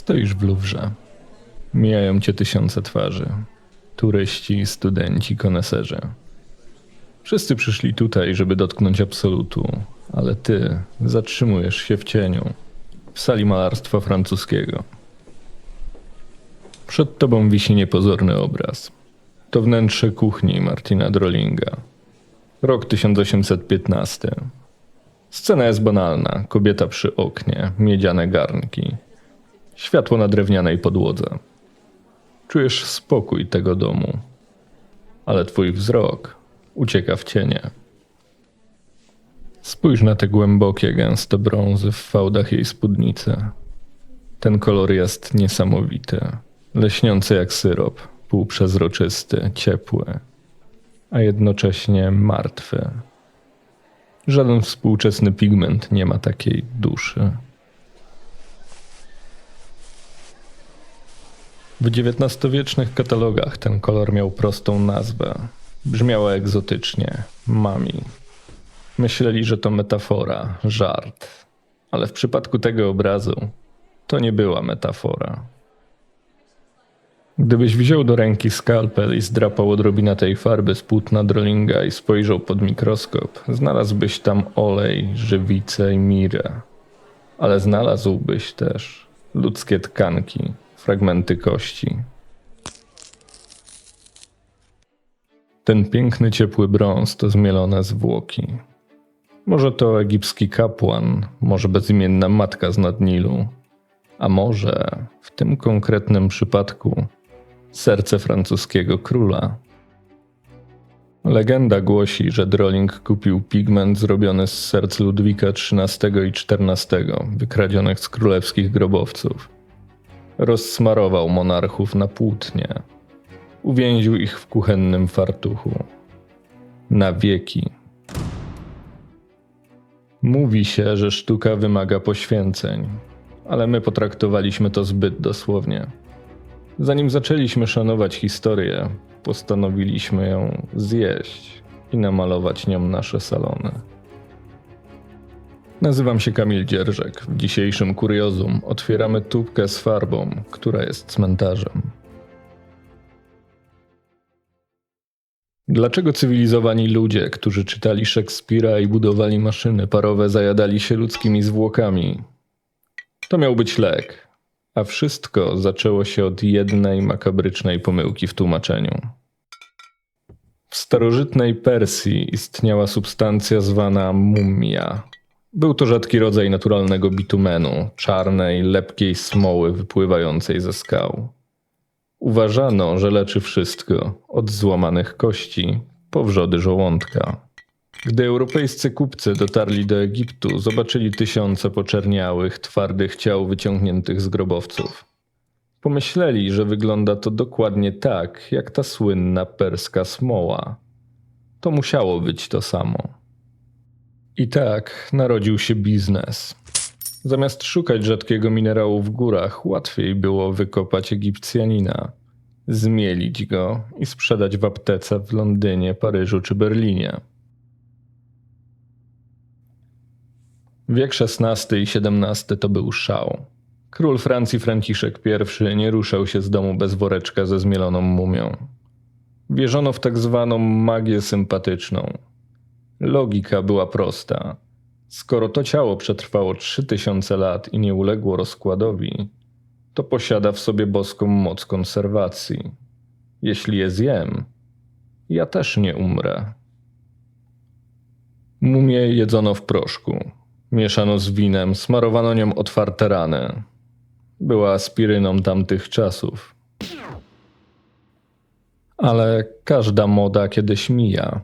Stoisz w Luwrze. Mijają cię tysiące twarzy. Turyści, studenci, koneserzy. Wszyscy przyszli tutaj, żeby dotknąć absolutu, ale ty zatrzymujesz się w cieniu, w sali malarstwa francuskiego. Przed tobą wisi niepozorny obraz. To wnętrze kuchni Martina Drollinga. Rok 1815. Scena jest banalna. Kobieta przy oknie, miedziane garnki. Światło na drewnianej podłodze. Czujesz spokój tego domu, ale twój wzrok ucieka w cienie. Spójrz na te głębokie, gęste brązy w fałdach jej spódnicy. Ten kolor jest niesamowity, leśniący jak syrop, półprzezroczysty, ciepły, a jednocześnie martwy. Żaden współczesny pigment nie ma takiej duszy. W XIX-wiecznych katalogach ten kolor miał prostą nazwę. Brzmiała egzotycznie mami. Myśleli, że to metafora, żart, ale w przypadku tego obrazu to nie była metafora. Gdybyś wziął do ręki skalpel i zdrapał odrobinę tej farby z płótna Drollinga i spojrzał pod mikroskop, znalazłbyś tam olej, żywicę i mirę. Ale znalazłbyś też ludzkie tkanki, fragmenty kości. Ten piękny, ciepły brąz to zmielone zwłoki. Może to egipski kapłan, może bezimienna matka z nad Nilu, a może w tym konkretnym przypadku serce francuskiego króla. Legenda głosi, że Drolling kupił pigment zrobiony z serc Ludwika XIII i XIV, wykradzionych z królewskich grobowców. Rozsmarował monarchów na płótnie. Uwięził ich w kuchennym fartuchu. Na wieki. Mówi się, że sztuka wymaga poświęceń, ale my potraktowaliśmy to zbyt dosłownie. Zanim zaczęliśmy szanować historię, postanowiliśmy ją zjeść i namalować nią nasze salony. Nazywam się Kamil Dzierżek. W dzisiejszym kuriozum otwieramy tubkę z farbą, która jest cmentarzem. Dlaczego cywilizowani ludzie, którzy czytali Szekspira i budowali maszyny parowe, zajadali się ludzkimi zwłokami? To miał być lek, a wszystko zaczęło się od jednej makabrycznej pomyłki w tłumaczeniu. W starożytnej Persji istniała substancja zwana mumia. Był to rzadki rodzaj naturalnego bitumenu, czarnej, lepkiej smoły wypływającej ze skał. Uważano, że leczy wszystko, od złamanych kości po wrzody żołądka. Gdy europejscy kupcy dotarli do Egiptu, zobaczyli tysiące poczerniałych, twardych ciał wyciągniętych z grobowców. Pomyśleli, że wygląda to dokładnie tak, jak ta słynna perska smoła. To musiało być to samo. I tak narodził się biznes. Zamiast szukać rzadkiego minerału w górach, łatwiej było wykopać Egipcjanina, zmielić go i sprzedać w aptece w Londynie, Paryżu czy Berlinie. Wiek XVI i XVII to był szał. Król Francji Franciszek I nie ruszał się z domu bez woreczka ze zmieloną mumią. Wierzono w tak zwaną magię sympatyczną. Logika była prosta. Skoro to ciało przetrwało 3000 lat i nie uległo rozkładowi, to posiada w sobie boską moc konserwacji. Jeśli je zjem, ja też nie umrę. Mumię jedzono w proszku. Mieszano z winem, smarowano nią otwarte rany. Była aspiryną tamtych czasów. Ale każda moda kiedyś mija.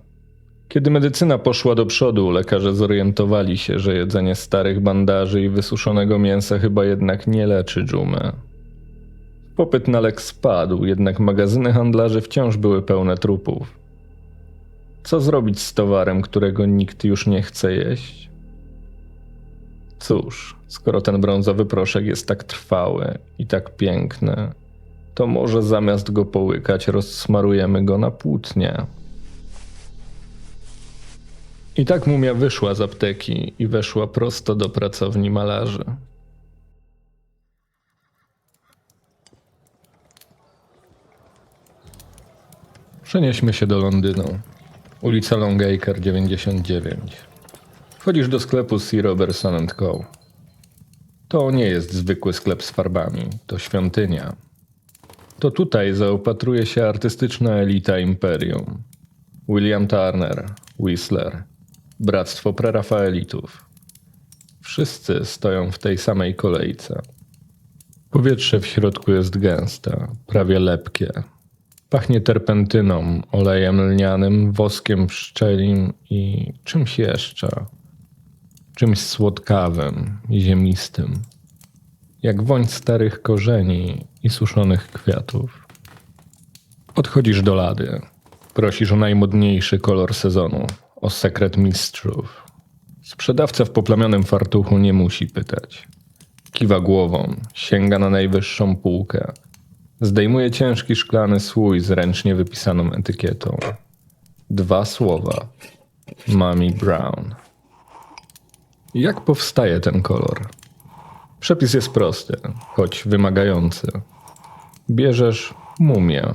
Kiedy medycyna poszła do przodu, lekarze zorientowali się, że jedzenie starych bandaży i wysuszonego mięsa chyba jednak nie leczy dżumy. Popyt na lek spadł, jednak magazyny handlarzy wciąż były pełne trupów. Co zrobić z towarem, którego nikt już nie chce jeść? Cóż, skoro ten brązowy proszek jest tak trwały i tak piękny, to może zamiast go połykać, rozsmarujemy go na płótnie. I tak mumia wyszła z apteki i weszła prosto do pracowni malarzy. Przenieśmy się do Londynu. Ulica Longacre 99. Wchodzisz do sklepu C. Robertson Co. To nie jest zwykły sklep z farbami, to świątynia. To tutaj zaopatruje się artystyczna elita imperium. William Turner, Whistler, Bractwo Prerafaelitów. Wszyscy stoją w tej samej kolejce. Powietrze w środku jest gęste, prawie lepkie. Pachnie terpentyną, olejem lnianym, woskiem pszczelim i czymś jeszcze. Czymś słodkawym ziemistym. Jak woń starych korzeni i suszonych kwiatów. Odchodzisz do lady. Prosisz o najmodniejszy kolor sezonu, o sekret mistrzów. Sprzedawca w poplamionym fartuchu nie musi pytać. Kiwa głową, sięga na najwyższą półkę. Zdejmuje ciężki szklany słój z ręcznie wypisaną etykietą. Dwa słowa. Mami Brown. Jak powstaje ten kolor? Przepis jest prosty, choć wymagający. Bierzesz mumię.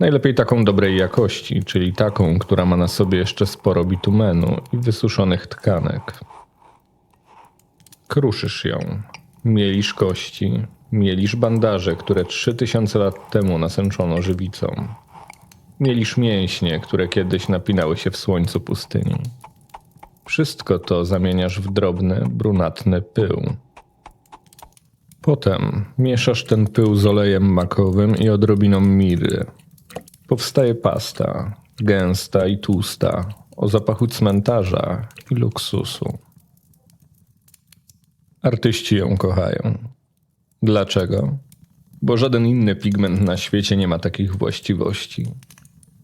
Najlepiej taką dobrej jakości, czyli taką, która ma na sobie jeszcze sporo bitumenu i wysuszonych tkanek. Kruszysz ją. Mielisz kości, mielisz bandaże, które 3000 lat temu nasęczono żywicą. Mielisz mięśnie, które kiedyś napinały się w słońcu pustyni. Wszystko to zamieniasz w drobny, brunatny pył. Potem mieszasz ten pył z olejem makowym i odrobiną miry. Powstaje pasta, gęsta i tłusta, o zapachu cmentarza i luksusu. Artyści ją kochają. Dlaczego? Bo żaden inny pigment na świecie nie ma takich właściwości.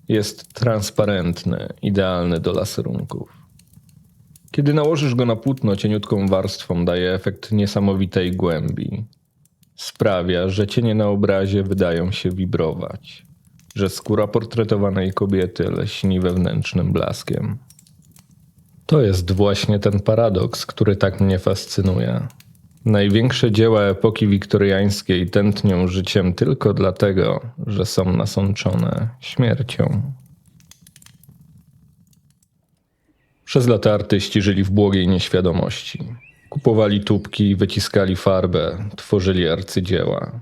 Jest transparentny, idealny do laserunków. Kiedy nałożysz go na płótno cieniutką warstwą, daje efekt niesamowitej głębi. Sprawia, że cienie na obrazie wydają się wibrować, że skóra portretowanej kobiety leśni wewnętrznym blaskiem. To jest właśnie ten paradoks, który tak mnie fascynuje. Największe dzieła epoki wiktoriańskiej tętnią życiem tylko dlatego, że są nasączone śmiercią. Przez lata artyści żyli w błogiej nieświadomości. Kupowali tubki, wyciskali farbę, tworzyli arcydzieła.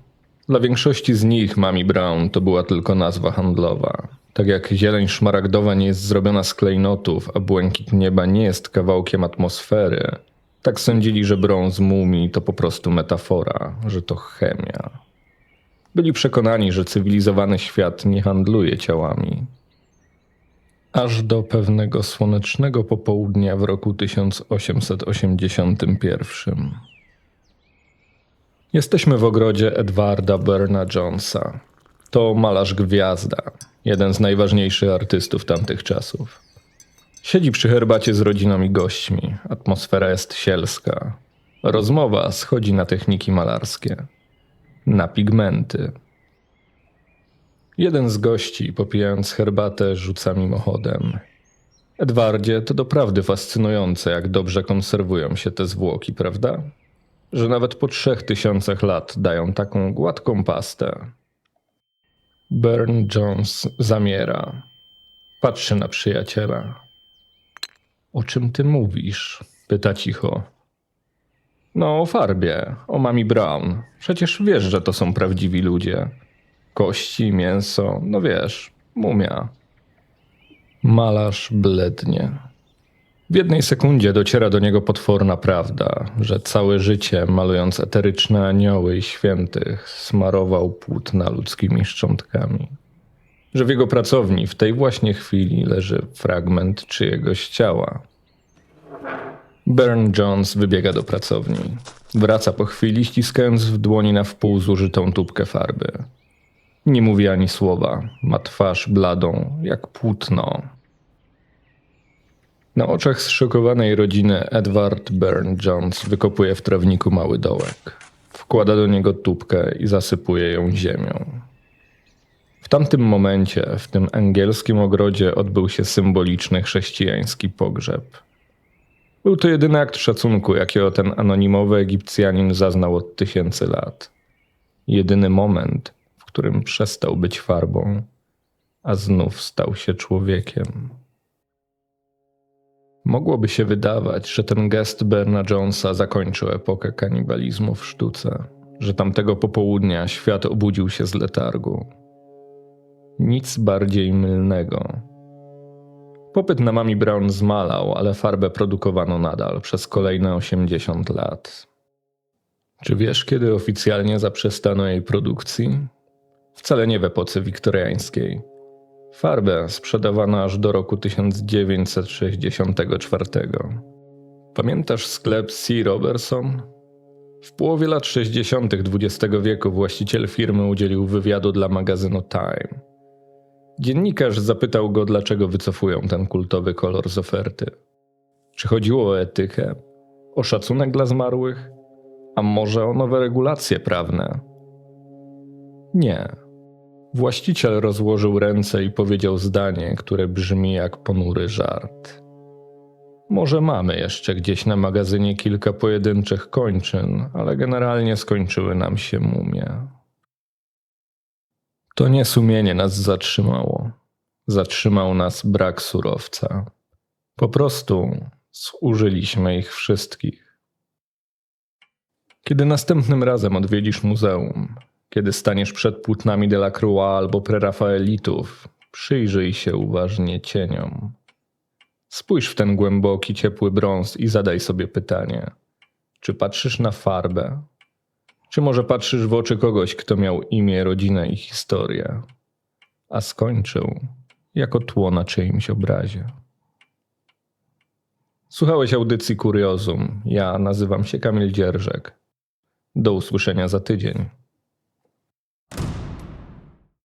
Dla większości z nich Mami Brown to była tylko nazwa handlowa. Tak jak zieleń szmaragdowa nie jest zrobiona z klejnotów, a błękit nieba nie jest kawałkiem atmosfery, tak sądzili, że brąz mumii to po prostu metafora, że to chemia. Byli przekonani, że cywilizowany świat nie handluje ciałami, aż do pewnego słonecznego popołudnia w roku 1881. Jesteśmy w ogrodzie Edwarda Berna Jonesa. To malarz gwiazda, jeden z najważniejszych artystów tamtych czasów. Siedzi przy herbacie z rodziną i gośćmi. Atmosfera jest sielska. Rozmowa schodzi na techniki malarskie, na pigmenty. Jeden z gości, popijając herbatę, rzuca mimochodem. Edwardzie, to doprawdy fascynujące, jak dobrze konserwują się te zwłoki, prawda? Że nawet po trzech tysiącach lat dają taką gładką pastę. Burn Jones zamiera. Patrzy na przyjaciela. O czym ty mówisz? Pyta cicho. No, o farbie, o mami Brown. Przecież wiesz, że to są prawdziwi ludzie. Kości, mięso, no wiesz, mumia. Malarz blednie. W jednej sekundzie dociera do niego potworna prawda, że całe życie, malując eteryczne anioły i świętych, smarował płótna ludzkimi szczątkami. Że w jego pracowni w tej właśnie chwili leży fragment czyjegoś ciała. Bern Jones wybiega do pracowni. Wraca po chwili, ściskając w dłoni na wpół zużytą tubkę farby. Nie mówi ani słowa, ma twarz bladą, jak płótno. Na oczach zszokowanej rodziny Edward Byrne Jones wykopuje w trawniku mały dołek. Wkłada do niego tubkę i zasypuje ją ziemią. W tamtym momencie, w tym angielskim ogrodzie, odbył się symboliczny chrześcijański pogrzeb. Był to jedyny akt szacunku, jakiego ten anonimowy Egipcjanin zaznał od tysięcy lat. Jedyny moment, którym przestał być farbą, a znów stał się człowiekiem. Mogłoby się wydawać, że ten gest Berna Jonesa zakończył epokę kanibalizmu w sztuce, że tamtego popołudnia świat obudził się z letargu. Nic bardziej mylnego. Popyt na Mami Brown zmalał, ale farbę produkowano nadal przez kolejne 80 lat. Czy wiesz, kiedy oficjalnie zaprzestano jej produkcji? Wcale nie w epoce wiktoriańskiej. Farbę sprzedawano aż do roku 1964. Pamiętasz sklep C. Robertson? W połowie lat 60. XX wieku właściciel firmy udzielił wywiadu dla magazynu Time. Dziennikarz zapytał go, dlaczego wycofują ten kultowy kolor z oferty. Czy chodziło o etykę, o szacunek dla zmarłych, a może o nowe regulacje prawne? Nie. Właściciel rozłożył ręce i powiedział zdanie, które brzmi jak ponury żart. Może mamy jeszcze gdzieś na magazynie kilka pojedynczych kończyn, ale generalnie skończyły nam się mumie. To nie sumienie nas zatrzymało. Zatrzymał nas brak surowca. Po prostu zużyliśmy ich wszystkich. Kiedy następnym razem odwiedzisz muzeum, kiedy staniesz przed płótnami Delacroix albo prerafaelitów, przyjrzyj się uważnie cieniom. Spójrz w ten głęboki, ciepły brąz i zadaj sobie pytanie: czy patrzysz na farbę? Czy może patrzysz w oczy kogoś, kto miał imię, rodzinę i historię, a skończył jako tło na czyimś obrazie? Słuchałeś audycji Kuriozum. Ja nazywam się Kamil Dzierżek. Do usłyszenia za tydzień.